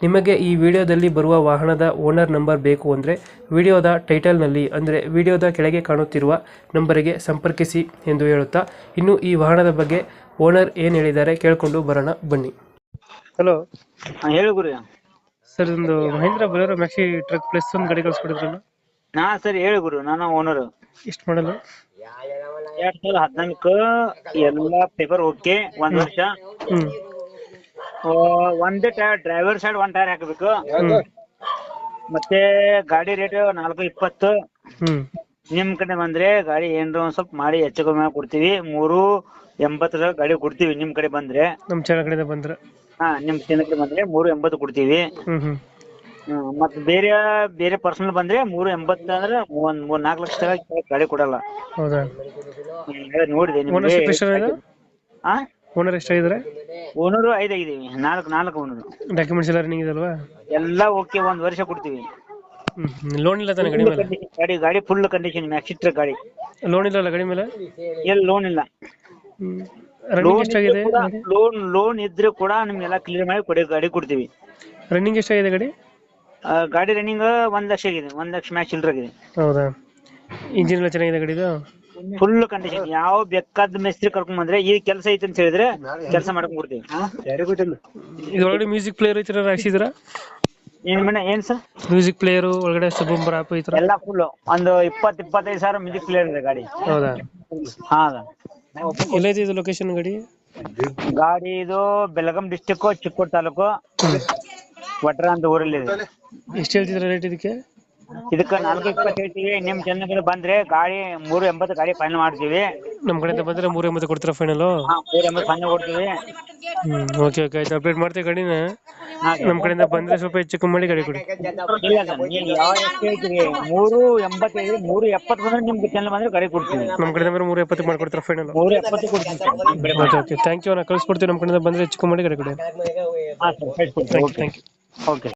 ನಿಮಗೆ ಈ ವಿಡಿಯೋದಲ್ಲಿ ಬರುವ ವಾಹನದ ಓನರ್ ನಂಬರ್ ಬೇಕು ಅಂದರೆ ವಿಡಿಯೋದ ಟೈಟಲ್ನಲ್ಲಿ ಅಂದರೆ ವಿಡಿಯೋದ ಕೆಳಗೆ ಕಾಣುತ್ತಿರುವ ನಂಬರಿಗೆ ಸಂಪರ್ಕಿಸಿ ಎಂದು ಹೇಳುತ್ತಾ ಇನ್ನು ಈ ವಾಹನದ ಬಗ್ಗೆ ಓನರ್ ಏನು ಹೇಳಿದ್ದಾರೆ ಕೇಳಿಕೊಂಡು ಬರೋಣ ಬನ್ನಿ. ಹಲೋ ಹಾ, ಹೇಳು ಗುರು. ಸರ್ ಒಂದು Mahindra Bolero maxi truck plus ಒಂದು ಗಾಡಿ ಕಳಿಸ್ಕೊಡಿದ್ರಲ್ಲ? ನಾ ಸರಿ ಹೇಳು ಗುರು ನಾನು ಓನರ್ ಇಷ್ಟು ಮಾಡಲು? ಎರಡ್ ಸಾವಿರದ ಹದಿನಾಲ್ಕು ಎಲ್ಲಾ ಪೇಪರ್ ಓಕೆ ಒಂದು ವರ್ಷ. ಹ್ಞೂ ಒಂದೇ ಟೈರ್ ಡ್ರೈವರ್ ಸೈಡ್ ಒಂದ್ ಟೈರ್ ಹಾಕಬೇಕು. ಮತ್ತೆ ಗಾಡಿ ರೇಟ್ ನಾಲ್ಕು ಇಪ್ಪತ್ತು. ನಿಮ್ ಕಡೆ ಬಂದ್ರೆ ಗಾಡಿ ಏನ್ರ ಒಂದ್ ಸ್ವಲ್ಪ ಮಾಡಿ ಹೆಚ್ಚು ಕಮ್ಮಿ ಮಾಡಿ ಕೊಡ್ತೀವಿ. ಮೂರು ಎಂಬತ್ತರ ಗಾಡಿ ಕೊಡ್ತೀವಿ ನಿಮ್ ಕಡೆ ಬಂದ್ರೆ. ಕಡೆಯಿಂದ ಬಂದ್ರೆ. ಹಾ ನಿಮ್ ಕಡೆ ಬಂದ್ರೆ ಮೂರು ಎಂಬತ್ತು ಕೊಡ್ತೀವಿ. ಮತ್ ಹ್ಞೂ ಹ್ಮ್, ಮತ್ತ್ ಬೇರೆ ಬೇರೆ ಪರ್ಸನಲ್ ಬಂದ್ರೆ ಮೂರು ಎಂಬತ್ತು ಅಂದ್ರೆ ಒಂದ್ ಮೂರ್ ನಾಲ್ಕು ಲಕ್ಷ ತನಕ ಗಾಡಿ ಕೊಡಲ್ಲ. ಹೌದಾ? ಹ್ಮ್, ಅದೇ ನೋಡಿದೆ ಓನರ್ಶಿಪ್ ಎಷ್ಟಾಗಿದೆ ಹಾ ಓನರ್ ಎಷ್ಟಾಗಿದ್ದಾರೆ ಓನರು ಐದ್ ಆಗಿದೀವಿ ನಾಲ್ಕು ನಾಲ್ಕು ಓನರು. ಡಾಕ್ಯುಮೆಂಟ್ಸ್ ಎಲ್ಲ ರನ್ನಿಂಗ್ ಇದಲ್ವಾ? ಎಲ್ಲ ಓಕೆ ಒಂದ್ ವರ್ಷ ಕೊಡ್ತೀವಿ. ಲೋನ್ ಇಲ್ಲ ತಾನೆ ಗಾಡಿ ಮೇಲೆ? ಗಾಡಿ ಗಾಡಿ ಫುಲ್ ಕಂಡೀಷನ್ ಮ್ಯಾಕ್ಸಿಟ್ರ ಗಾಡಿ. ಲೋನ್ ಇಲ್ಲ ಗಾಡಿ ಮೇಲೆ? ಎಲ್ಲ ಲೋನ್ ಇಲ್ಲ. ರನ್ನಿಂಗ್ ಎಷ್ಟಾಗಿದೆ ಲೋನ್ ಲೋನ್ ಇದ್ರೆ ಕೂಡ ನಿಮ್ಗೆಲ್ಲ ಕ್ಲಿಯರ್ ಮಾಡಿ ಕೊಡಿ ಗಾಡಿ ಕೊಡ್ತೀವಿ. ರನ್ನಿಂಗ್ ಎಷ್ಟಾಗಿದೆ ಗಾಡಿ? ಗಾಡಿ ರನ್ನಿಂಗ್ ಒಂದ್ ಲಕ್ಷ ಆಗಿದೆ. ಒಂದ್ ಲಕ್ಷ ಮ್ಯಾಚ್ ಚಿಲ್ಲರ್ ಆಗಿದೆ ಹೌದಾ? ಇಂಜಿನ್ ಎಲ್ಲ ಚೆನ್ನಾಗಿದೆ ಗಾಡಿದು? ಫುಲ್ ಕಂಡೀಷನ್ ಯಾವ ಬೇಕಾದ ಮಿಸ್ತ್ರಿ ಕರ್ಕೊಂಡ್ ಬಂದ್ರೆ ಈ ಕೆಲಸ ಐತಿ ಅಂತ ಹೇಳಿದ್ರೆ ಕೆಲಸ ಮಾಡ್ಕೊಂಡ್ ಕೊಡ್ತೀವಿ ಇದು ಒಳಗಡೆ ಮ್ಯೂಸಿಕ್ ಪ್ಲೇಯರ್ ಥರ ಹಾಕ್ಸಿದ್ರ ಏನ್ ಮೇಡ ಏನ್ ಸರ್? ಮ್ಯೂಸಿಕ್ ಪ್ಲೇಯರ್ ಒಳಗಡೆ ಸಬ್ಬಂಬರ್ ಆಪ್ ಈ ಥರ ಎಲ್ಲ ಫುಲ್ ಒಂದು ಇಪ್ಪತ್ ಇಪ್ಪತ್ತೈದು ಸಾವಿರ ಮ್ಯೂಸಿಕ್ ಪ್ಲೇಯರ್ ಇದೆ ಗಾಡಿ. ಹೌದಾ? ಹಾ ಎಲ್ಲೈತೆ ಇದು ಲೊಕೇಶನ್ ಗಾಡಿ? ಗಾಡಿ ಇದು ಬೆಳಗಾಂ ಡಿಸ್ಟಿಕ್ ಚಿಕ್ಕೋಡ್ ತಾಲೂಕು. ವಟ್ರ ಅಂತ ಊರಲ್ಲಿ ಇದೆ ಎಷ್ಟು ಹೇಳ್ತಿದ್ರ ರೇಟ್ ಇದಕ್ಕೆ? ಇದಕ್ಕ ನಾಲ್ಕು ಇಪ್ಪತ್ತು ಹೇಳ್ತೀವಿ. ನಿಮ್ ಜನಗಳು ಬಂದ್ರೆ ಗಾಡಿ ಮೂರು ಎಂಬತ್ತು ಗಾಡಿ ಫೈನಲ್ ಮಾಡ್ತೀವಿ. ನಮ್ಮ ಕಡೆಯಿಂದ ಬಂದ್ರೆ ಮೂರ್ ಎಂಬತ್ತು ಕೊಡ್ತೀರಾ ಫೈನಲ್ ಹಾ ಮೂರು ಎಂಬತ್ತು ಫೈನಲ್ ಕೊಡ್ತೀವಿ. ಹ್ಞೂ ಓಕೆ ಓಕೆ ಆಯ್ತು. ಅಪ್ಡೇಟ್ ಮಾಡ್ತೀವಿ ಗಾಡಿನ ಹಾ, ನಮ್ಮ ಕಡೆಯಿಂದ ಬಂದ್ರೆ ಸ್ವಲ್ಪ ಹೆಚ್ಚು ಕಮ್ಮಿ ಮಾಡಿ ಗಾಡಿ ಕೊಡಿ. ಇಲ್ಲ ಸರ್ ನೀವು ಯಾವ ಎಷ್ಟು ಹೇಳ್ತೀರಿ? ಮೂರು ಮೂರು ಎಪ್ಪತ್ತು ಬಂದ್ರೆ ನಿಮ್ಗೆ ಚೆನ್ನ ಬಂದ್ರೆ ಗಾಡಿ ಕೊಡ್ತೀವಿ. ನಮ್ಮ ಕಡೆಯಿಂದ ಬಂದ್ರೆ ಮೂರು ಎಪ್ಪತ್ತು ಮಾಡ್ಕೊಡ್ತೀರಾ ಫೈನಲ್ ಮೂರು ಎಪ್ಪತ್ತು ಕೊಡ್ತೀವಿ. Sir okay okay thank you ನಾ ಕಳಿಸ್ಕೊಡ್ತೀವಿ ನಮ್ಮ ಕಡೆಯಿಂದ ಬಂದರೆ ಹೆಚ್ಚು ಕಮ್ಮಿ ಮಾಡಿ ಗಾಡಿ ಕೊಡಿ. ಹಾ sir thank you thank you okay